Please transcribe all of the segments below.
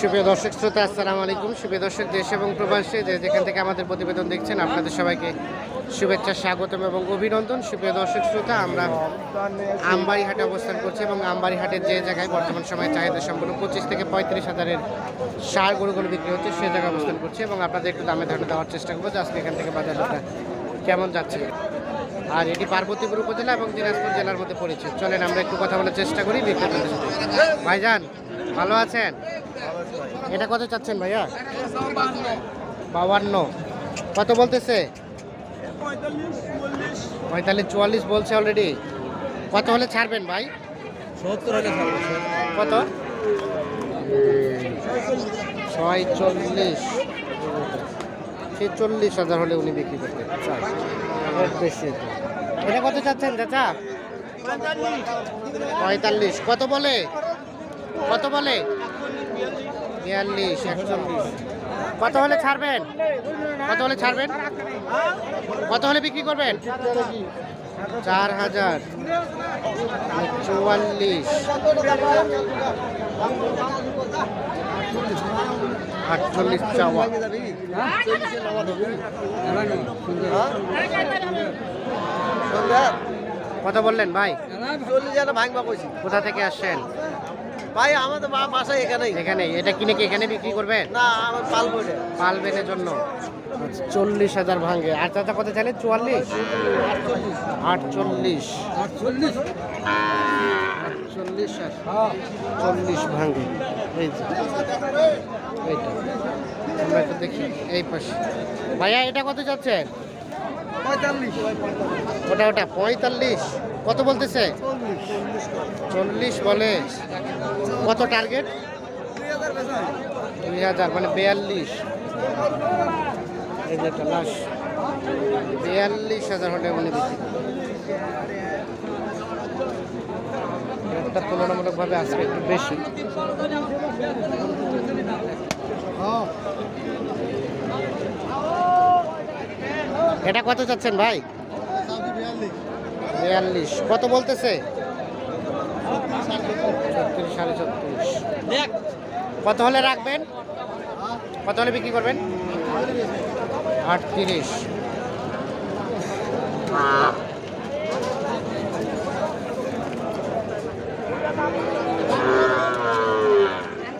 সুপ্রিয় দর্শক, শ্রোতা, আসসালামু আলাইকুম। সুপ্রিয় দর্শক, দেশ এবং প্রবাসে, যে যেখান থেকে আমাদের প্রতিবেদন দেখছেন, আপনাদের সবাইকে শুভেচ্ছা, স্বাগতম এবং অভিনন্দন। সুপ্রিয় দর্শক, শ্রোতা, আমরা আমবাড়ি হাটে অবস্থান করছি এবং আমবাড়ি হাটের যে জায়গায় বর্তমান সময়ে চাহিদা সম্পূর্ণ পঁচিশ থেকে পঁয়ত্রিশ হাজারের সার গরুগুলো বিক্রি হচ্ছে, সে জায়গায় অবস্থান করছি এবং আপনাদের একটু দামে ধারণা দেওয়ার চেষ্টা করব যে আজকে এখান থেকে বাজারটা কেমন যাচ্ছে। আর এটি পার্বতীপুর উপজেলা এবং দিনাজপুর জেলার মধ্যে পড়েছে। চলেন আমরা একটু কথা বলার চেষ্টা করি, বিক্রেতাদের ভাইজান ভালো আছেন? এটা কত চাচ্ছেন ভাইয়া? বাউান্ন। কত বলতেছে? পঁয়তাল্লিশ চুয়াল্লিশ বলছে অলরেডি কত হলে ছাড়বেন ভাই? সত্তর হলে কত? ছয় চল্লিশ ছেচল্লিশ হাজার হলে উনি বিক্রি করতে চান বেশি। এটা। এটা কত চাচ্ছেন চাচা? পঁয়তাল্লিশ। কত বলে? কত বলে? বিয়াল্লিশ একচল্লিশ। কত হলে ছাড়বেন? কত হলে ছাড়বেন? কত হলে বিক্রি করবেন? চার হাজার। চুয়াল্লিশ। আটচল্লিশ চাওয়া। কত বললেন ভাই? কোথা থেকে আসছেন? ভাই আমাদের মা বাসা এখানেই। এখানে এটা কিনে কি এখানে বিক্রি করবেন? না আমার পালবো এটা পালবেনের জন্য। চল্লিশ হাজার ভাঙে। আর চাচা কত চাইলে? চুয়াল্লিশ? আটচল্লিশ। আটচল্লিশ। চল্লিশ চল্লিশ ভাঙে। এই যে। এইটা। আমরা একটু দেখি। এই পাশে। ভাইয়া এটা কত যাচ্ছেন পঁয়তাল্লিশ ওটা ওটা পঁয়তাল্লিশ। কত বলতেছে? চল্লিশ। বলে। কত টার্গেট দুই হাজার মানে বিয়াল্লিশ। এই যে একটা লাশ। বিয়াল্লিশ হাজার হলে উনি বিক্রি রেটটা তুলনামূলকভাবে আজকে একটু বেশি। এটা কত চাচ্ছেন ভাই? বিয়াল্লিশ। কত বলতেছে? সাড়ে ছত্রিশ। কত হলে রাখবেন? কত হলে বিক্রি করবেন? আটত্রিশ।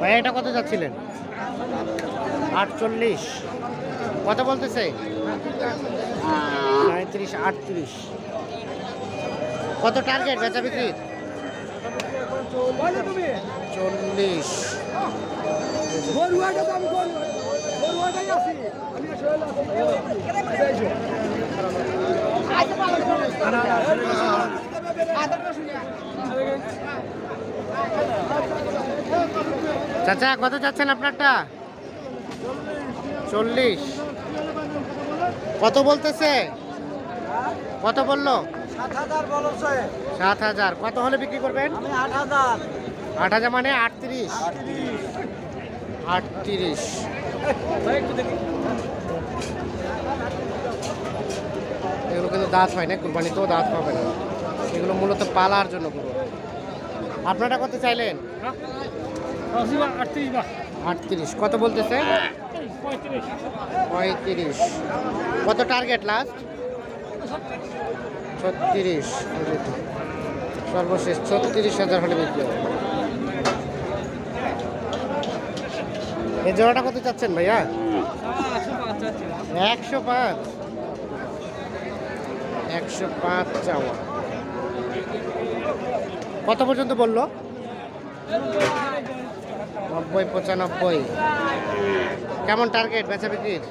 ভাই, এটা কত যাচ্ছিলেন আটচল্লিশ। কত বলতেছে? সাঁত্রিশ আটত্রিশ। কত টার্গেট বেচা বিক্রির চল্লিশ। চাচা কত চাচ্ছেন আপনারটা? চল্লিশ। কত বলতেছে? কত বলল? সাত হাজার কত হলে বিক্রি করবেন? আট হাজার। আট হাজার মানে আটত্রিশ। আটত্রিশ। এগুলো কিন্তু দাঁত হয় না কুরবানিতেও দাঁত হবে না। এগুলো মূলত পালার জন্য গরু। আপনারা কত চাইলেন? আটত্রিশ। কত বলতেছে? পঁয়ত্রিশ। কত টার্গেট লাস্ট ছত্রিশ। সর্বশেষ ছত্রিশ হাজার হলে বিক্রি এই জোড়াটা কত চাচ্ছেন ভাইয়া? একশো পাঁচ। একশো পাঁচ চাওয়া। কত পর্যন্ত বলল? নব্বই পঁচানব্বই। কেমন টার্গেট বেচা বিক্রির?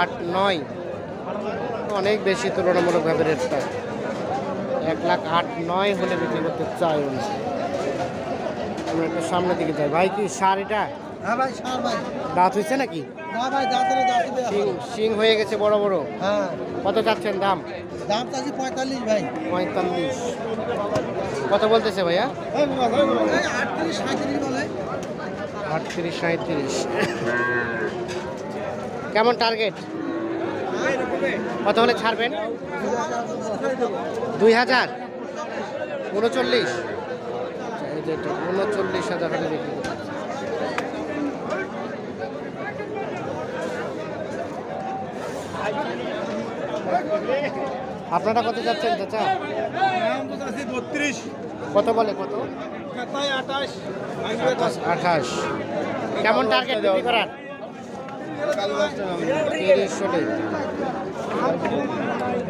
আট নয়। অনেক বেশি তুলনামূলকভাবে রেটটা। এক লাখ আট নয় হলে বিক্রি করতে চাই আমরা একটু সামনের দিকে যাই। ভাই কি সার এটা? হ্যাঁ ভাই সার ভাই। দাঁত হয়েছে নাকি? না ভাই দাঁতের দাঁত শিং শিং হয়ে গেছে বড় বড়। হ্যাঁ। কত চাচ্ছেন দাম? দাম চাচ্ছি পঁয়তাল্লিশ ভাই। পঁয়তাল্লিশ। কত বলতেছে ভাইয়া? আটত্রিশ সাঁত্রিশ কেমন টার্গেট কত হলে ছাড়বেন? দুই হাজার? উনচল্লিশ। উনচল্লিশ হাজার হলে বিক্রি করতে আপনারা কত যাচ্ছেন চাচা? বত্রিশ। কত বলে কত? আঠাশ আঠাশ কেমন টার্গেট বিক্রি করার?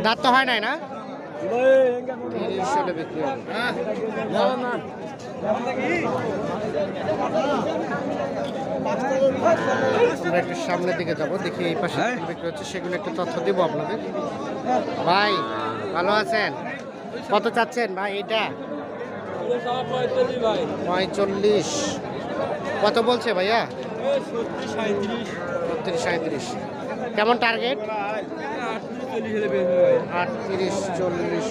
দাঁত তো হয় নাই না? তিরিশ চলে বিক্রি হবে। আমরা একটু সামনের দিকে যাব দেখি এই পাশে কি বিক্রি হচ্ছে সেগুলো একটু তথ্য দিব আপনাদের। ভাই ভালো আছেন? কত চাচ্ছেন ভাই এটা? পঁয়তাল্লিশ। কত বলছে ভাইয়া? বত্রিশ সাঁত্রিশ কেমন টার্গেট আটত্রিশ চল্লিশ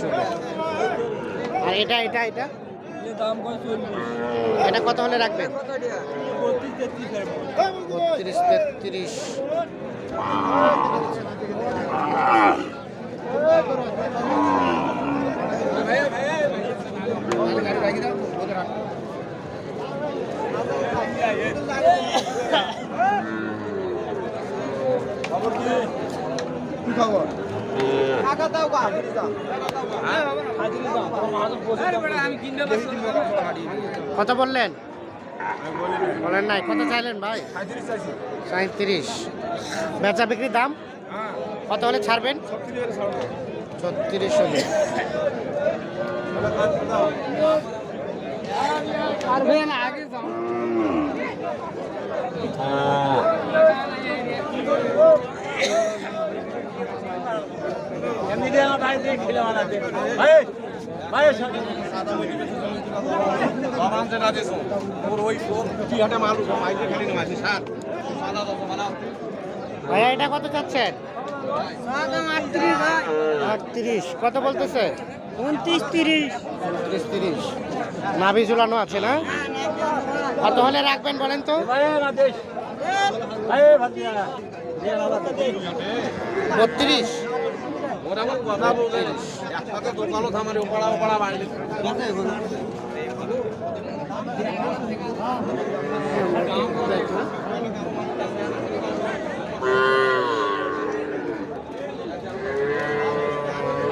আর এটা এটা এটা? এটা কত হলে রাখবেন? বত্রিশ তেত্রিশ। কত বললেন? বলেন নাই কত চাইলেন ভাই? সাঁত্রিশ বেচা বিক্রির দাম? কত হলে ছাড়বেন? ছত্রিশ হলে। ভাইয়া এটা কত চাচ্ছেন? আটত্রিশ কত বলতেছে? উনত্রিশ তিরিশ। উনত্রিশ তিরিশ। নাভি ঝুলানো আছে না? কত হলে রাখবেন বলেন তো। বত্রিশ।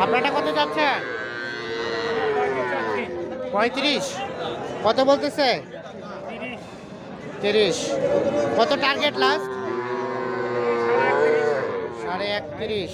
আপনারটা কত যাচ্ছে পঁয়ত্রিশ। কত বলতেছে? তিরিশ। কত টার্গেট লাস্ট সাড়ে একত্রিশ।